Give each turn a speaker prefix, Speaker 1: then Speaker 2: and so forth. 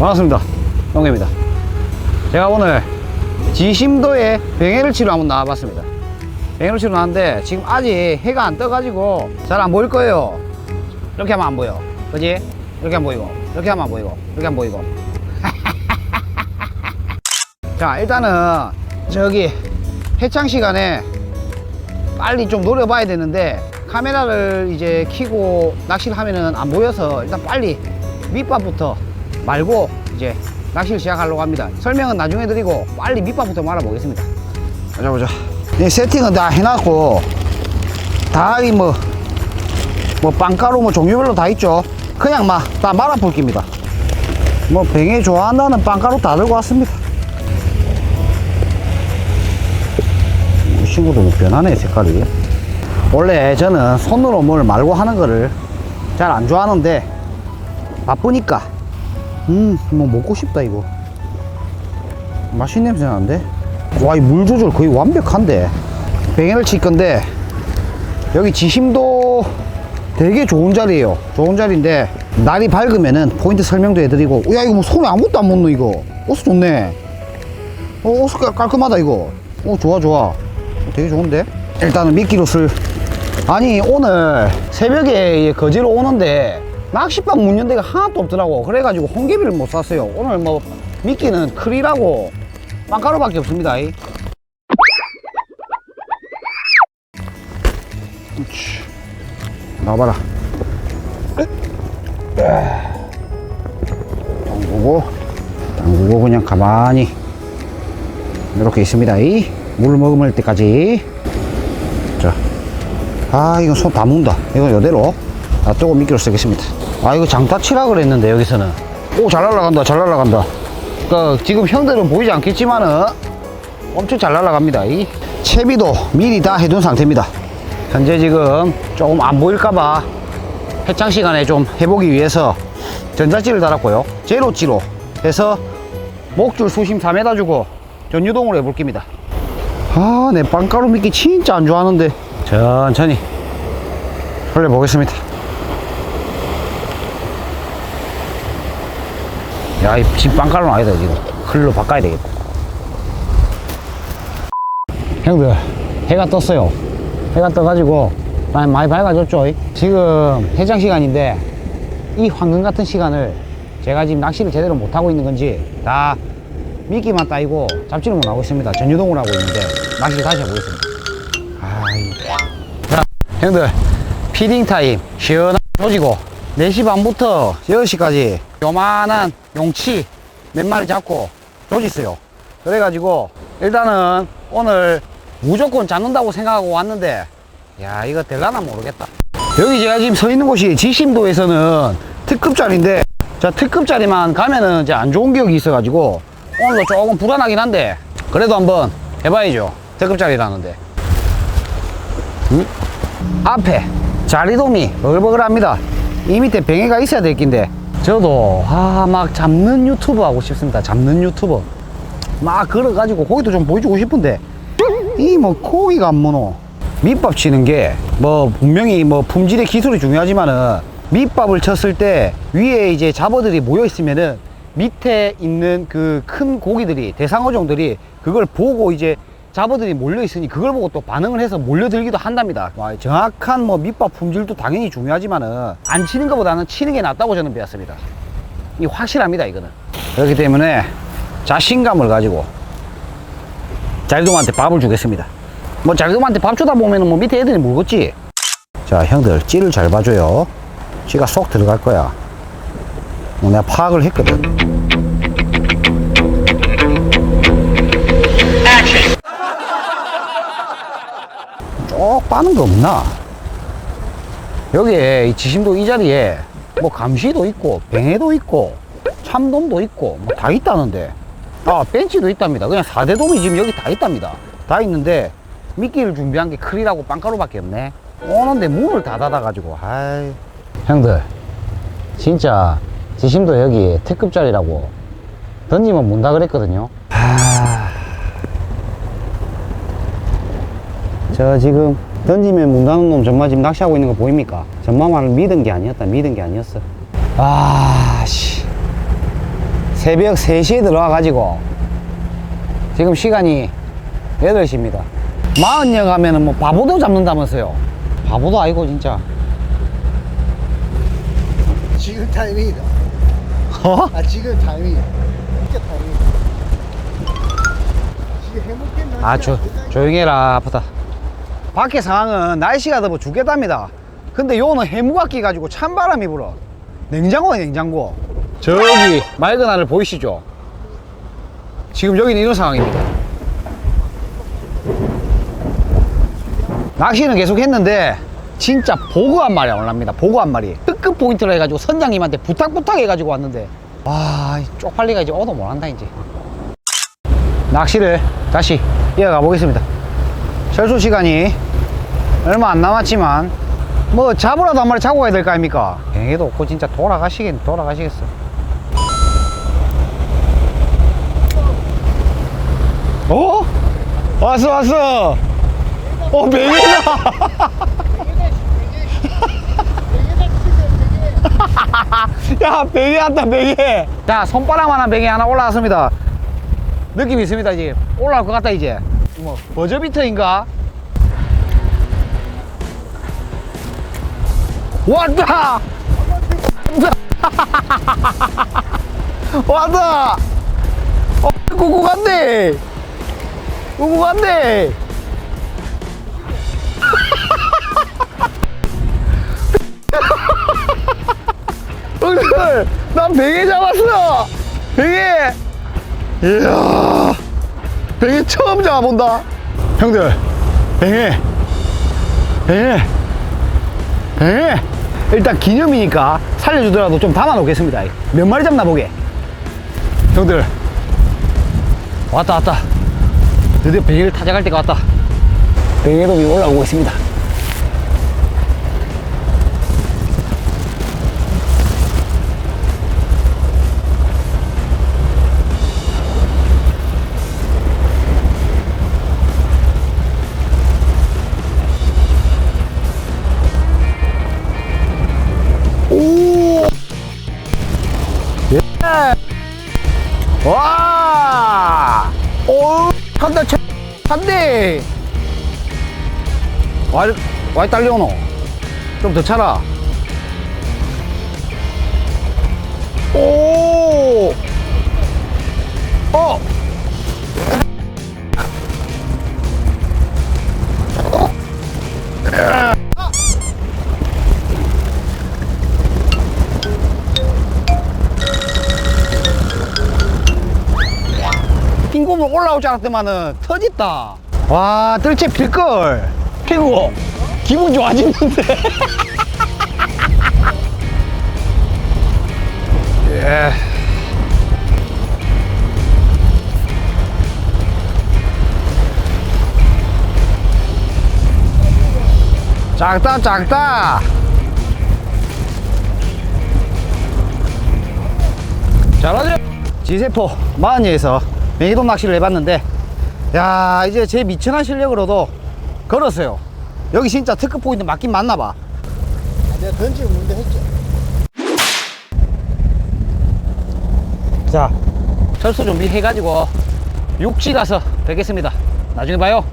Speaker 1: 반갑습니다. 영계입니다. 제가 오늘 지심도에 병해를 치러 한번 나와봤습니다. 병해를 치러 나왔는데 지금 아직 해가 안 떠가지고 잘 안 보일 거예요. 이렇게 하면 안 보여. 그지? 이렇게 안 보이고, 이렇게 하면 안 보이고, 이렇게 안 보이고. 자, 일단은 저기 해창 시간에 빨리 좀 노려봐야 되는데 카메라를 이제 켜고 낚시를 하면은 안 보여서 일단 빨리 밑밥부터 말고 이제 낚시를 시작하려고 합니다. 설명은 나중에 드리고 빨리 밑밥부터 말아보겠습니다. 보자 보자. 이 세팅은 다 해놨고 다 이 뭐, 뭐 빵가루 뭐 종류별로 다 있죠. 그냥 막 다 말아볼 깁니다. 뭐 뱅에 좋아한다는 빵가루 다 들고 왔습니다. 이 친구도 뭐 변하네 색깔이. 원래 저는 손으로 뭘 말고 하는 거를 잘 안 좋아하는데 바쁘니까 음 뭐 먹고 싶다 이거. 맛있는 냄새 나는데? 와 이 물 조절 거의 완벽한데? 뱅에를 칠 건데 여기 지심도 되게 좋은 자리예요. 좋은 자리인데 날이 밝으면은 포인트 설명도 해드리고 야 이거 뭐 손에 아무것도 안 묻노 이거. 옷 좋네. 어, 옷 깔- 깔끔하다 이거. 어 좋아 좋아. 되게 좋은데? 일단은 미끼로 쓸 아니 오늘 새벽에 거지로 오는데 낚싯방 문 연 데가 하나도 없더라고. 그래가지고 홍개비를 못 샀어요. 오늘 뭐 미끼는 크리라고 빵가루밖에 없습니다. 나와봐라. 담그고 담그고 그냥 가만히 이렇게 있습니다. 이. 물 먹을 때까지. 자. 아 이거 손다 묻는다. 이거 이대로 놔두고 미끼로 쓰겠습니다. 아 이거 장타 치라 그랬는데 여기서는. 오 잘 날라간다 잘 날라간다. 그 지금 형들은 보이지 않겠지만은 엄청 잘 날라갑니다. 이 채비도 미리 다 해둔 상태입니다. 현재 지금 조금 안 보일까봐 해창 시간에 좀 해보기 위해서 전자찌를 달았고요. 제로찌로 해서 목줄 수심 4m 주고 전유동으로 해볼 겁니다. 아, 내 빵가루 미끼 진짜 안 좋아하는데. 천천히 흘려보겠습니다. 야, 이 지금 빵가루는 아니다, 지금. 흘러 바꿔야 되겠다. 형들, 해가 떴어요. 해가 떠가지고 많이, 많이 밝아졌죠? 지금 해장 시간인데 이 황금 같은 시간을 제가 지금 낚시를 제대로 못하고 있는 건지 다 미끼만 따이고 잡지를 못하고 있습니다. 전유동을 하고 있는데 낚시 다시 해보겠습니다. 아이. 자, 형들 피딩 타임 시원하게 조지고 4시 반부터 6시까지 요만한 용치 몇 마리 잡고 조지어요. 그래가지고 일단은 오늘 무조건 잡는다고 생각하고 왔는데 야 이거 될라나 모르겠다. 여기 제가 지금 서 있는 곳이 지심도에서는 특급 자리인데 자 특급 자리만 가면은 이제 안 좋은 기억이 있어 가지고 오늘도 조금 불안하긴 한데 그래도 한번 해봐야죠 특급 자리라는데 음? 앞에 자리돔이 버글버글합니다 이 밑에 병해가 있어야 될 낀데 저도 아 막 잡는 유튜버 하고 싶습니다. 잡는 유튜버 막 걸어가지고 고기도 좀 보여주고 싶은데 이 뭐 고기가 안 무노. 밑밥 치는 게 뭐 분명히 뭐 품질의 기술이 중요하지만은 밑밥을 쳤을 때 위에 이제 잡어들이 모여 있으면은 밑에 있는 그 큰 고기들이 대상어종들이 그걸 보고 이제 잡어들이 몰려 있으니 그걸 보고 또 반응을 해서 몰려들기도 한답니다. 와, 정확한 뭐 밑밥 품질도 당연히 중요하지만은 안 치는 것보다는 치는 게 낫다고 저는 배웠습니다. 이 확실합니다 이거는. 그렇기 때문에 자신감을 가지고 잘돔한테 밥을 주겠습니다. 뭐 잘돔한테 밥 주다 보면은 뭐 밑에 애들이 물겠지. 자 형들 찌를 잘 봐줘요. 찌가 쏙 들어갈 거야. 뭐 내가 파악을 했거든. 빠는 거 없나? 여기에 이 지심도 이 자리에 뭐 감시도 있고 뱅에도 있고 참돔도 있고 뭐 다 있다는데. 아 벤치도 있답니다. 그냥 4대돔이 지금 여기 다 있답니다. 다 있는데 미끼를 준비한 게 크리라고 빵가루밖에 없네. 오는데 문을 다 닫아가지고 아이. 형들 진짜 지심도 여기 특급 자리라고 던지면 문다 그랬거든요. 아... 저 지금 던지면 문다는 놈 전마 지금 낚시하고 있는 거 보입니까? 전마 말을 믿은 게 아니었다 믿은 게 아니었어 아 씨 새벽 3시에 들어와가지고 지금 시간이 8시입니다. 마흔여 가면은 뭐 바보도 잡는다면서요. 바보도 아니고 진짜.
Speaker 2: 지금 타이밍이다.
Speaker 1: 어?
Speaker 2: 아 지금 타이밍이야. 진짜 타이밍이다. 지금 해먹겠나?
Speaker 1: 아, 조, 조용히 해라. 아프다. 밖에 상황은 날씨가 더뭐 죽겠답니다. 근데 요는 해무가 끼가지고 찬바람이 불어. 냉장고네, 냉장고. 저기 맑은 하늘 보이시죠? 지금 여기는 이런 상황입니다. 낚시는 계속 했는데 진짜 보고 한 마리 올랍니다. 보고 한 마리. 특급 포인트로 해가지고 선장님한테 부탁 부탁 해가지고 왔는데 와 쪽팔리가 이제 얻어 못한다 이제. 낚시를 다시 이어가 보겠습니다. 철수 시간이 얼마 안 남았지만 뭐 잡으라도 한 마리 잡고 가야 될 거 아닙니까? 뱅에도 없고 진짜 돌아가시겠 돌아가시겠어. 어? 왔어 왔어. 어 뱅에다. 야 뱅에 왔다 뱅에. 자 손바닥만한 뱅에 하나 올라왔습니다. 느낌 있습니다 이제 올라올 것 같다 이제 뭐 버저비터인가? 왔다! 왔다! 어 구구 간대 구구 간대 형들 난 베개 잡았어! 베개! 이야, 처음 잡아본다. 형들, 뱅에, 뱅에, 뱅에. 일단 기념이니까 살려주더라도 좀 담아 놓겠습니다. 몇 마리 잡나 보게. 형들, 왔다, 왔다. 드디어 뱅에를 타작할 때가 왔다. 위에 올라오고 있습니다. 와! 오! 간다, 차, 한대! 와, 와, 딸려오노? 좀 더 차라. 핑구물 올라올 줄 알았더만은 터졌다. 와, 뜰채 필걸. 핑구, 기분 좋아지는데. 예. 작다, 작다. 잘하죠? 지세포 마흔리에서 맹이돔 낚시를 해봤는데 야 이제 제 미천한 실력으로도 걸었어요. 여기 진짜 특급 포인트 맞긴 맞나봐.
Speaker 2: 아, 내가 던지고 문제 했죠.
Speaker 1: 자 철수 준비해가지고 육지 가서 뵙겠습니다. 나중에 봐요